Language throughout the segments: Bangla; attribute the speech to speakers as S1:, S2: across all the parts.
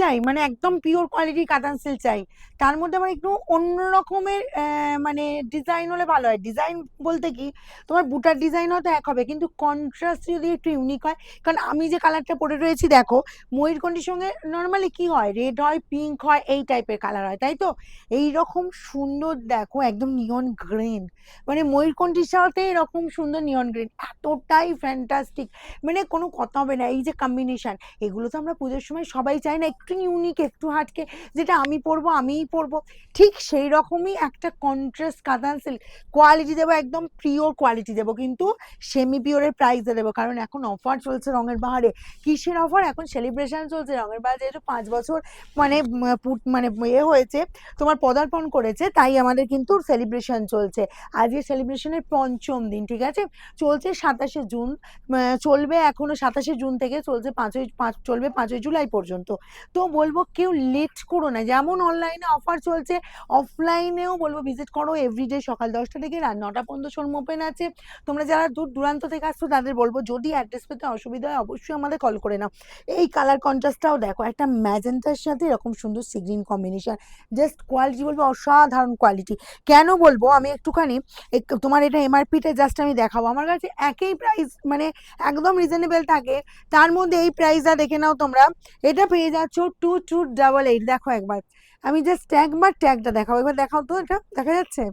S1: চাই মানে একদম পিওর কোয়ালিটি কাতান সিল্ক চাই। তার মধ্যে আমার একটু অন্য রকমের মানে ডিজাইন হলে ভালো হয়। ডিজাইন বলতে কি, তোমার বুটার ডিজাইন হয়তো এক হবে, কিন্তু কন্ট্রাস্ট যদি একটু ইউনিক হয়, কারণ আমি যে কালারটা পরে রয়েছি, দেখো ময়ূরকণ্ঠীর সঙ্গে নর্মালি কি হয় রেড হয় পিঙ্ক হয়, এই টাইপের কালার হয়, তাই তো? এই রকম সুন্দর, দেখো, একদম নিয়ন গ্রিন মানে ময়ূরকণ্ঠীর সাথে এরকম সুন্দর নিয়ন গ্রিন এতটাই ফ্যান্টাস্টিক মানে কোনো কথা হবে না, এই যে কম্বিনেশন এগুলো তো আমরা পুজোর সময় সবাই চাই না একটু ইউনিক একটু হাটকে, যেটা আমি পরবো, আমিই পরবো। ঠিক সেই রকমই একটা কন্ট্রাস্ট কাতান সিল্ক কোয়ালিটি দেবো একদম পিওর কোয়ালিটি দেবো, কিন্তু সেমি পিওরের প্রাইসে দেবো, কারণ এখন অফার চলছে রঙের বাহারে। কিসের অফার এখন সেলিব্রেশন চলছে রঙের বাহার, যেহেতু পাঁচ বছর মানে মানে এ হয়েছে, তোমার পদার্পণ করেছে, তাই আমাদের কিন্তু সেলিব্রেশন চলছে। আজকে সেলিব্রেশনের পঞ্চম দিন, ঠিক আছে? চলছে সাতাশে জুন চলবে এখনও সাতাশে জুন থেকে চলছে পাঁচই, পাঁচ, চলবে পাঁচই জুলাই পর্যন্ত। তো বলব কেউ লেট করো না। যেমন অনলাইনে অফার চলছে অফলাইনেও বলব ভিজিট করো এভরিডে সকাল দশটা থেকে রাত নটা পর্যন্ত শোরুম ওপেন আছে। তোমরা যারা দূর দূরান্ত থেকে আসছো, তাদের বলব যদি অ্যাড্রেস পেতে অসুবিধা হয়, অবশ্যই আমাদের কল করে নাও। এই কালার কন্ট্রাস্টটাও দেখো, একটা ম্যাজেন্টার সাথে এরকম সুন্দর sea green combination just quality বলব অসাধারণ কোয়ালিটি কেন বলব? আমি একটুখানি, এক- তোমার এটা এমআরপিতে জাস্ট আমি দেখাবো। আমার কাছে একই প্রাইস মানে একদম রিজনেবল থাকে। তার মধ্যে এই প্রাইসটা দেখে নাও তোমরা। এটা পেয়ে যাচ্ছ টু টু ডাবল এইট দেখো একবার। আমি জাস্ট একবার ট্যাগটা দেখাবো। একবার দেখাও তো এটা, দেখা যাচ্ছে?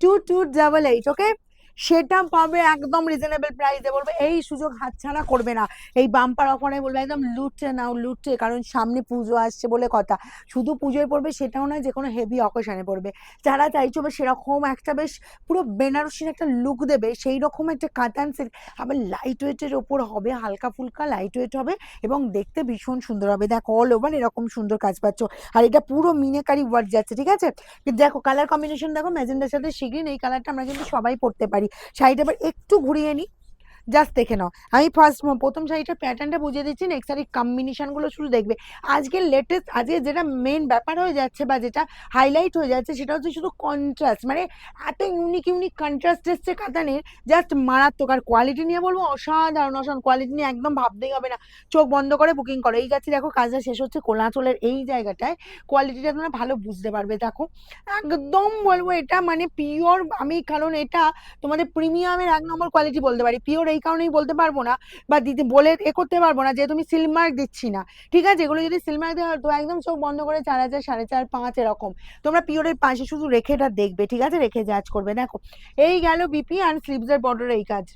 S1: Two two double eight okay সেটা পাবে একদম রিজনেবল প্রাইসে বলবে, এই সুযোগ হাতছাড়া করবে না। এই বাম্পার অফারে বলবে, একদম লুটে নাও লুটে কারণ সামনে পুজো আসছে বলে কথা। শুধু পুজোয় পড়বে, সেটাও নয় যে কোনো হেভি অকেশনে পড়বে। যারা চাইছো বেশ, সেরকম একটা বেশ পুরো বেনারসির একটা লুক দেবে সেই রকম একটা কাতান সিল্ক আবার লাইট ওয়েটের ওপর হবে, হালকা ফুলকা লাইট ওয়েট হবে, এবং দেখতে ভীষণ সুন্দর হবে। দেখো অল ওভার এরকম সুন্দর কাজ পাচ্ছ। আর এটা পুরো মিনেকারি ওয়ার্ক যাচ্ছে, ঠিক আছে? দেখো কালার কম্বিনেশন দেখো, ম্যাজেন্ডার সাথে শিগ্রিন এই কালারটা আমরা কিন্তু সবাই পড়তে পারি। শাড়িটা আবার একটু ঘুরিয়ে নিই জাস্ট দেখে নাও। আমি ফার্স্ট প্রথম শাড়িটার প্যাটার্নটা বুঝিয়ে দিচ্ছি নেক্সট শাড়ির কম্বিনেশানগুলো শুধু দেখবে। আজকে লেটেস্ট আজকে যেটা মেন ব্যাপার হয়ে যাচ্ছে বা যেটা হাইলাইট হয়ে যাচ্ছে, সেটা হচ্ছে শুধু কন্ট্রাস্ট মানে এত ইউনিক ইউনিক কন্ট্রাস্ট এসছে কাতানের জাস্ট মারাত্মক। আর কোয়ালিটি নিয়ে বলব অসাধারণ অসাধারণ। কোয়ালিটি নিয়ে একদম ভাবতেই হবে না। চোখ বন্ধ করে বুকিং করো। এই গাছে দেখো, কাজটা শেষ হচ্ছে কোলাচলের এই জায়গাটায়। কোয়ালিটিটা তোমরা ভালো বুঝতে পারবে, দেখো। একদম বলব এটা মানে পিওর আমি কারণ এটা তোমাদের প্রিমিয়ামের এক নম্বর কোয়ালিটি বলতে পারি। পিওর এই কারণেই বলতে পারব না বা দিতে বলে এ করতে পারব না যে তুমি সিলমার্ক দিচ্ছি না। ঠিক আছে? এগুলো যদি সিলমার্ক দেওয়া তো একদম চোখ বন্ধ করে চার হাজার, সাড়ে চার, পাঁচ এরকম। তোমরা পিওরের পাশে শুধু রেখেটা দেখবে, ঠিক আছে? রেখে জাজ করবে। দেখো, এই গেল বিপি আর স্লিপসের বর্ডার এই কাজ।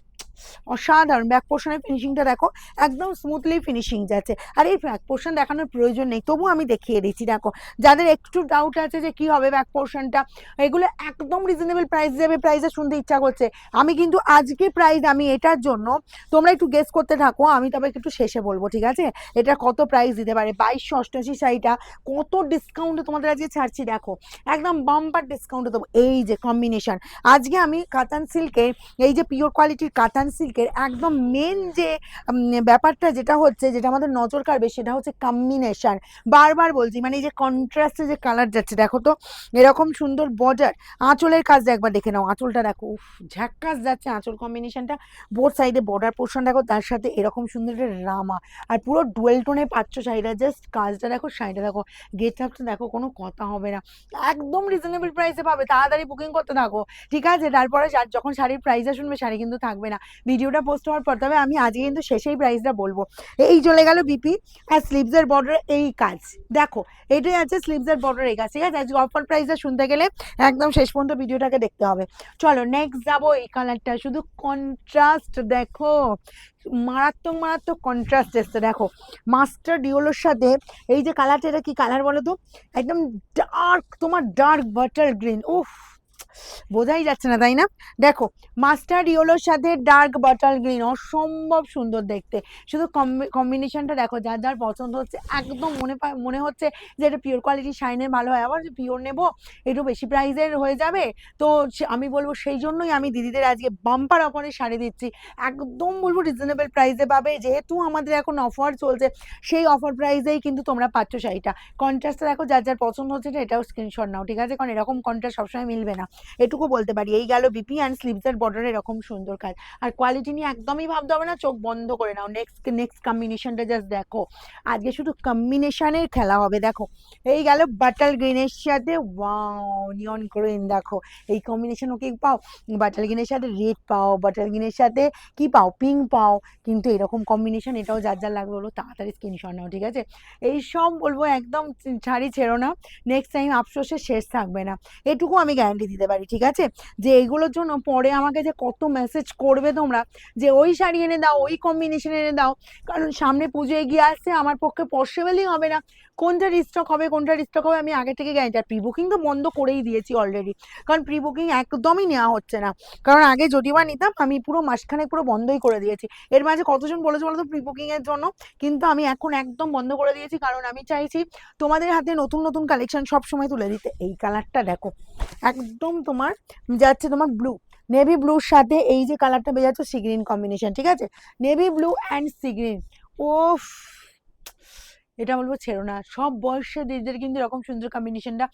S1: অসাধারণ ব্যাক পোর্শনের ফিনিশিংটা দেখো, একদম স্মুথলি ফিনিশিং যাচ্ছে। আর এই ব্যাক পোর্শন দেখানোর প্রয়োজন নেই তবু আমি দেখিয়ে দিচ্ছি, দেখো। যাদের একটু ডাউট আছে যে কি হবে ব্যাক পোর্শনটা এগুলো একদম রিজনেবল প্রাইস দেবে প্রাইসে শুনতে ইচ্ছা করছে। আমি কিন্তু আজকে প্রাইস আমি এটার জন্য, তোমরা একটু গেস করতে থাকো, আমি তবে একটু শেষে বলব, ঠিক আছে? এটা কত প্রাইস দিতে পারে? বাইশশো অষ্টআশি শাড়িটা কত ডিসকাউন্টে তোমাদের আজকে ছাড়ছি, দেখো। একদম বাম্পার ডিসকাউন্টে দেবো, এই যে কম্বিনেশন আজকে আমি কাতান সিল্কের এই যে পিওর কোয়ালিটির কাতান সিল্কের একদম মেন যে ব্যাপারটা যেটা হচ্ছে, যেটা আমাদের নজর কাড়বে, সেটা হচ্ছে কম্বিনেশান বারবার বলছি মানে এই যে কন্ট্রাস্টে যে কালার যাচ্ছে, দেখো তো, এরকম সুন্দর বর্ডার আঁচলের কাজটা একবার দেখে নাও, আঁচলটা দেখো, উফ, ঝাক্কাস যাচ্ছে আঁচল কম্বিনেশানটা বোর্ড সাইডে বর্ডার পোর্শন দেখো, তার সাথে এরকম সুন্দর একটা রামা। আর পুরো ডুয়েল টোনে পাচ্ছ শাড়িটা জাস্ট কাজটা দেখো, শাড়িটা দেখো গেট আপটা দেখো, কোনো কথা হবে না। একদম রিজনেবল প্রাইসে পাবে, তাড়াতাড়ি বুকিং করতে থাকো, ঠিক আছে? তারপরে যখন শাড়ির প্রাইসটা শুনবে, শাড়ি কিন্তু থাকবে না। ভিডিওটা পোস্ট হওয়ার পর, তবে আমি আজকে কিন্তু শেষেই প্রাইসটা বলব। এই চলে গেল বিপি আর স্লিভসের বর্ডার এই কাজ। দেখো, এটাই আছে স্লিভসের বর্ডার এই কাজ। ঠিক আছে? আজকে অফার প্রাইসটা শুনতে গেলে একদম শেষ পর্যন্ত ভিডিওটাকে দেখতে হবে। চলো নেক্সট যাব এই কালারটা শুধু কন্ট্রাস্ট দেখো। মারাত্মক মারাত্মক কন্ট্রাস্ট এসছে, দেখো। মাস্টার ডিওলোর সাথে এই যে কালারটা এটা কি কালার বলো তো? একদম ডার্ক তোমার ডার্ক বাটার গ্রিন উফ! বোঝাই যাচ্ছে না তাই না? দেখো মাস্টার ইয়েলোর সাথে ডার্ক বাটার গ্রিন অসম্ভব সুন্দর দেখতে। শুধু কম্বিনেশনটা দেখো যার যার পছন্দ হচ্ছে একদম মনে মনে হচ্ছে যে এটা পিওর কোয়ালিটি শাইনের ভালো হয়। আবার পিওর নেব একটু বেশি প্রাইসের হয়ে যাবে তো আমি বলব সেই জন্যই আমি দিদিদের আজকে বাম্পার অফারে শাড়ি দিচ্ছি। একদম বলব রিজনেবল প্রাইসে পাবে যেহেতু আমাদের এখন অফার চলছে সেই অফার প্রাইসেই কিন্তু তোমরা পাচ্ছ শাড়িটা। কন্ট্রাস্টটা দেখো যার যার পছন্দ হচ্ছে না, এটাও স্ক্রিনশট নাও ঠিক আছে? কারণ এরকম কন্ট্রাস্ট সবসময় মিলবে না। এটুকু বলতে পারি। এই গেল বিপি অ্যান্ড স্লিভসের বর্ডার এরকম সুন্দর কাজ। আর কোয়ালিটি নিয়ে একদমই ভাবতে হবে না, চোখ বন্ধ করে নাও। নেক্সট নেক্সট কম্বিনেশনটা জাস্ট দেখো। আজকে শুধু কম্বিনেশনের খেলা হবে, দেখো। এই গেল বাটাল গ্রিনের সাথে ওয়াও গ্রিন দেখো। এই কম্বিনেশন ওকে পাও? বাটাল গ্রিনের সাথে রেড পাও বাটাল গ্রিনের সাথে কি পাও? পিঙ্ক পাও। কিন্তু এরকম কম্বিনেশন এটাও যার যার লাগবে হলো তাড়াতাড়ি স্ক্রিনশট নাও, ঠিক আছে? এই সব বলব একদম ছাড়ি ছেড়ো না। নেক্সট টাইম আফসোসের শেষ থাকবে না। এটুকু আমি গ্যারান্টি দিতে পারি। ঠিক আছে? যে এগুলোর জন্য পরে আমাকে যে কত মেসেজ করবে তোমরা, যে ওই শাড়ি এনে দাও, ওই কম্বিনেশন এনে দাও। কারণ সামনে পুজো এগিয়ে আসছে, আমার পক্ষে পসিবলই হবে না। কোনটা রিস্টক হবে কোনটা রিস্টক হবে, আমি আগে থেকে গ্যারান্টি আর প্রি বুকিং তো বন্ধ করেই দিয়েছি অলরেডি কারণ প্রি বুকিং একদমই নেওয়া হচ্ছে না। কারণ আগে যদি বা নিতাম, আমি পুরো মাসখানে পুরো বন্ধই করে দিয়েছি। এর মাঝে কতজন বলেছে বলতো প্রি বুকিং এর জন্য? কিন্তু আমি এখন একদম বন্ধ করে দিয়েছি, কারণ আমি চাইছি তোমাদের হাতে নতুন নতুন কালেকশন সব সময় তুলে দিতে। এই কালারটা দেখো, একদম তোমার যাচ্ছে তোমার ব্লু নেভি ব্লুর সাথে এই যে কালারটা বের যাচ্ছে সি গ্রিন কম্বিনেশন ঠিক আছে? Navy blue and sea green ওফ! এটা বলব ছেড়ো না। সব বয়সের দিদিদের কিন্তু এরকম সুন্দর কম্বিনেশনটা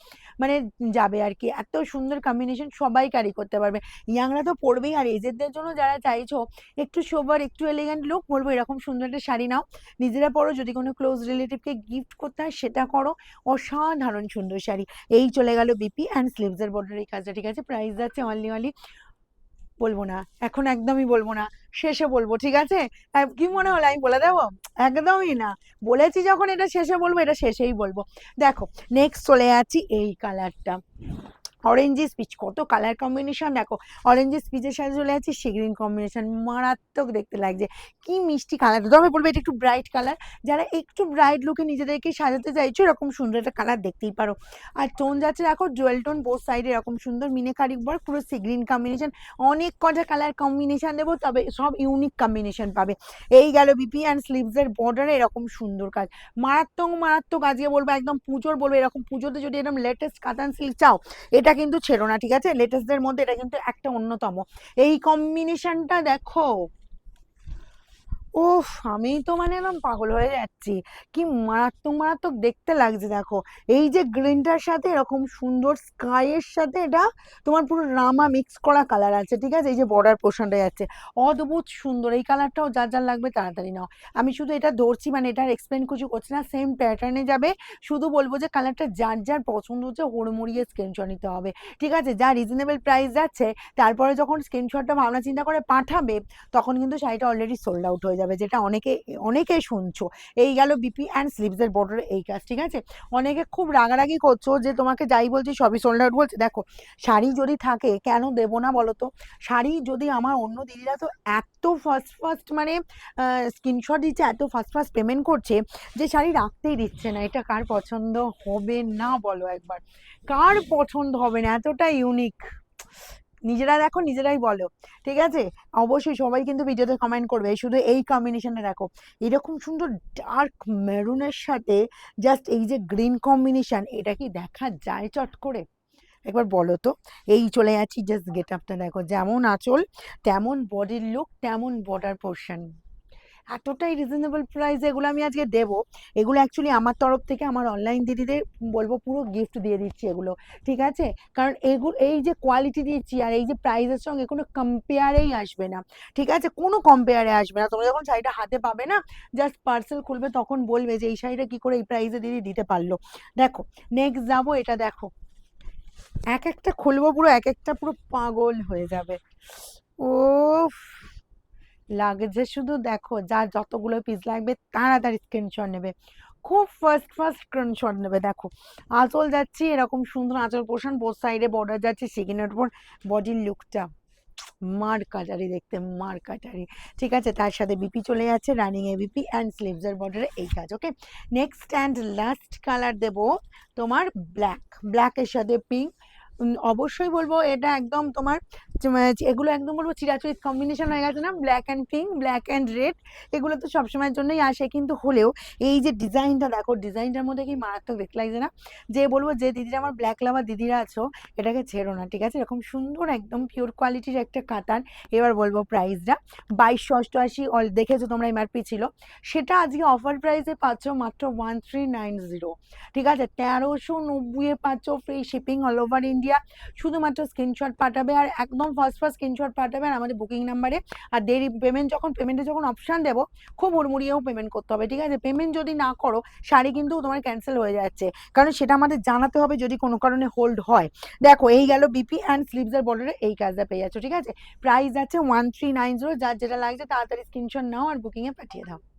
S1: মানে যাবে আর কি। এত সুন্দর কম্বিনেশন সবাই ক্যারি করতে পারবে। ইয়াংরা তো পড়বেই আর এজেরদের জন্য যারা চাইছো, একটু সোবার একটু এলিগেন্ট লুক বলব এরকম সুন্দর একটা শাড়ি নাও। নিজেরা পরো যদি কোনো ক্লোজ রিলেটিভকে গিফট করতে হয় সেটা করো। অসাধারণ সুন্দর শাড়ি। এই চলে গেল বিপি অ্যান্ড স্লিভসের বর্ডার এই কাজটা, ঠিক আছে? প্রাইস যাচ্ছে অনলি অনলি বলব না, এখন একদমই বলব না, শেষে বলব, ঠিক আছে? কি মনে হলো? আমি বলে দেবো? একদমই না, বলেছি যখন এটা শেষে বলব, এটা শেষেই বলব। দেখো নেক্সট চলে আছি এই কালারটা অরেঞ্জি স্পিচ কত কালার কম্বিনেশন দেখো অরেঞ্জি স্পিচের সাথে চলে যাচ্ছে, সি গ্রিন কম্বিনেশন মারাত্মক দেখতে লাগছে। কি মিষ্টি কালার তবে বলব এটা একটু ব্রাইট কালার যারা একটু ব্রাইট লুকে নিজেদেরকে সাজাতে চাইছো, এরকম সুন্দর একটা কালার দেখতেই পারো। আর টোন যাচ্ছে, দেখো জুয়েল টোন বোথ সাইডে এরকম সুন্দর মিনেকারি বর, পুরো সি গ্রিন কম্বিনেশন অনেক কটা কালার কম্বিনেশন দেবো, তবে সব ইউনিক কম্বিনেশন পাবে। এই গেল বিপি অ্যান্ড স্লিভসের বর্ডারে এরকম সুন্দর কাজ। মারাত্মক মারাত্মক, আজকে বলব একদম পুজোর বলব, এরকম পুজোতে যদি এরকম লেটেস্ট কাতান সিল্ক চাও, এটা কিন্তু ছেড়ো না ঠিক আছে? লেটেস্টদের মধ্যে এটা কিন্তু একটা অন্যতম। এই কম্বিনেশনটা দেখো। উফ আমি তো মানে একদম পাগল হয়ে যাচ্ছি। কি মারাত্মক মারাত্মক দেখতে লাগছে, দেখো। এই যে গ্রিনটার সাথে এরকম সুন্দর স্কাইয়ের সাথে এটা তোমার পুরো রামা মিক্স করা কালার আছে, ঠিক আছে? এই যে বর্ডার পোর্শনটা যাচ্ছে অদ্ভুত সুন্দর, এই কালারটাও যার যার লাগবে তাড়াতাড়ি নাও। আমি শুধু এটা ধরছি মানে এটার এক্সপ্লেন কিছু করছি না সেম প্যাটার্নে যাবে। শুধু বলব যে কালারটা যার যার পছন্দ হচ্ছে হুড়মুড়িয়ে স্ক্রিনশট নিতে হবে। ঠিক আছে? যা রিজনেবল প্রাইস যাচ্ছে, তারপরে যখন স্ক্রিনশটটা ভাবনা চিন্তা করে পাঠাবে, তখন কিন্তু শাড়িটা অলরেডি সোল্ড আউট হয়ে যাবে। যেটা অনেকে অনেকে শুনছো। এই গেল বিপি অ্যান্ড স্লিভসের বর্ডারে এই কাজ, ঠিক আছে? অনেকে খুব রাগারাগি করছ যে তোমাকে যাই বলছি সবই সোল্ড আউট বলছে। দেখো, শাড়ি যদি থাকে কেন দেবো না বলো তো শাড়ি যদি আমার অন্য দিদিরা তো এত ফার্স্ট ফার্স্ট মানে স্ক্রিনশট দিচ্ছে, এত ফার্স্ট ফার্স্ট পেমেন্ট করছে যে শাড়ি রাখতেই দিচ্ছে না। এটা কার পছন্দ? হবে না বলো একবার। কার পছন্দ হবে না? এতটা ইউনিক নিজেরা দেখো, নিজেরাই বলো, ঠিক আছে? অবশ্যই সবাই কিন্তু ভিডিওতে কমেন্ট করবে শুধু এই কম্বিনেশনে দেখো। এরকম সুন্দর ডার্ক মেরুনের সাথে জাস্ট এই যে গ্রিন কম্বিনেশন এটা কি দেখা যায় চট করে? একবার বলো তো, এই চলে যাচ্ছি জাস্ট গেট আপটা দেখো। যেমন আঁচল, তেমন বডির লুক তেমন বর্ডার পোর্শন এতটাই রিজনেবল প্রাইস এগুলো আমি আজকে দেবো। এগুলো অ্যাকচুয়ালি আমার তরফ থেকে আমার অনলাইন দিদিদের বলব পুরো গিফট দিয়ে দিচ্ছি এগুলো, ঠিক আছে? কারণ এগুলো এই যে কোয়ালিটি দিচ্ছি আর এই যে প্রাইসের সঙ্গে কোনো কম্পেয়ারেই আসবে না, ঠিক আছে? কোনো কম্পেয়ারে আসবে না। তোমরা যখন শাড়িটা হাতে পাবে না জাস্ট পার্সেল খুলবে তখন বলবে যে এই শাড়িটা কী করে এই প্রাইসে দিদি দিতে পারল। দেখো নেক্সট যাব এটা দেখো। এক একটা খুলবো পুরো, এক একটা পুরো পাগল হয়ে যাবে। ও লাগছে শুধু দেখো যার যতগুলো পিস লাগবে তাড়াতাড়ি স্ক্রিনশট নেবে। খুব ফার্স্ট ফার্স্ট স্ক্রিনশট নেবে দেখো। আঁচল যাচ্ছি এরকম সুন্দর আঁচল পোষণ বোথ সাইডে বর্ডার যাচ্ছে সেকেন্ডের উপর বডির লুকটা মার কাটারি দেখতে, মার কাটারি। ঠিক আছে, তার সাথে বিপি চলে যাচ্ছে রানিং এ বিপি অ্যান্ড স্লিভসের বর্ডারে এই কাজ okay next and last colour দেব তোমার ব্ল্যাক ব্ল্যাকের সাথে পিঙ্ক অবশ্যই বলব এটা একদম তোমার এগুলো একদম বলব চিরাচরিত কম্বিনেশন হয়ে গেছে না? Black and pink black and red এগুলো তো সবসময়ের জন্যই আসে। কিন্তু হলেও এই যে ডিজাইনটা দেখো ডিজাইনটার মধ্যে কি মারাত্মক দেখতে লাগছে না? যে বলব যে দিদিরা, আমার ব্ল্যাক লাভার দিদিরা আছো, এটাকে ছেড়ো না, ঠিক আছে? এরকম সুন্দর একদম পিওর কোয়ালিটির একটা কাতান এবার বলব প্রাইসটা বাইশশো অষ্টআশি, অল দেখেছ তোমরা এমআরপি ছিল। সেটা আজকে অফার প্রাইসে পাচ্ছ মাত্র ওয়ান থ্রি নাইন জিরো ঠিক আছে? তেরোশো নব্বইয়ে পাচ্ছ free shipping all over India শুধুমাত্র স্ক্রিনশট পাঠাবে আর একদম ফার্স্ট ফার্স্ট স্ক্রিনশট পাঠাবেন আমাদের বুকিং নাম্বারে আর দেরি পেমেন্ট যখন পেমেন্টে যখন অপশান দেবো, খুব হুড়মুড়িয়েও পেমেন্ট করতে হবে, ঠিক আছে? পেমেন্ট যদি না করো, শাড়ি কিন্তু তোমার ক্যান্সেল হয়ে যাচ্ছে। কারণ সেটা আমাদের জানাতে হবে যদি কোনো কারণে হোল্ড হয়। দেখো, এই গেল বিপি অ্যান্ড স্লিভসের বর্ডারে এই কাজটা পেয়ে যাচ্ছ, ঠিক আছে? প্রাইস আছে ওয়ান থ্রি নাইন জিরো যার যেটা লাগছে তাড়াতাড়ি স্ক্রিনশট নাও আর বুকিংয়ে পাঠিয়ে দাও।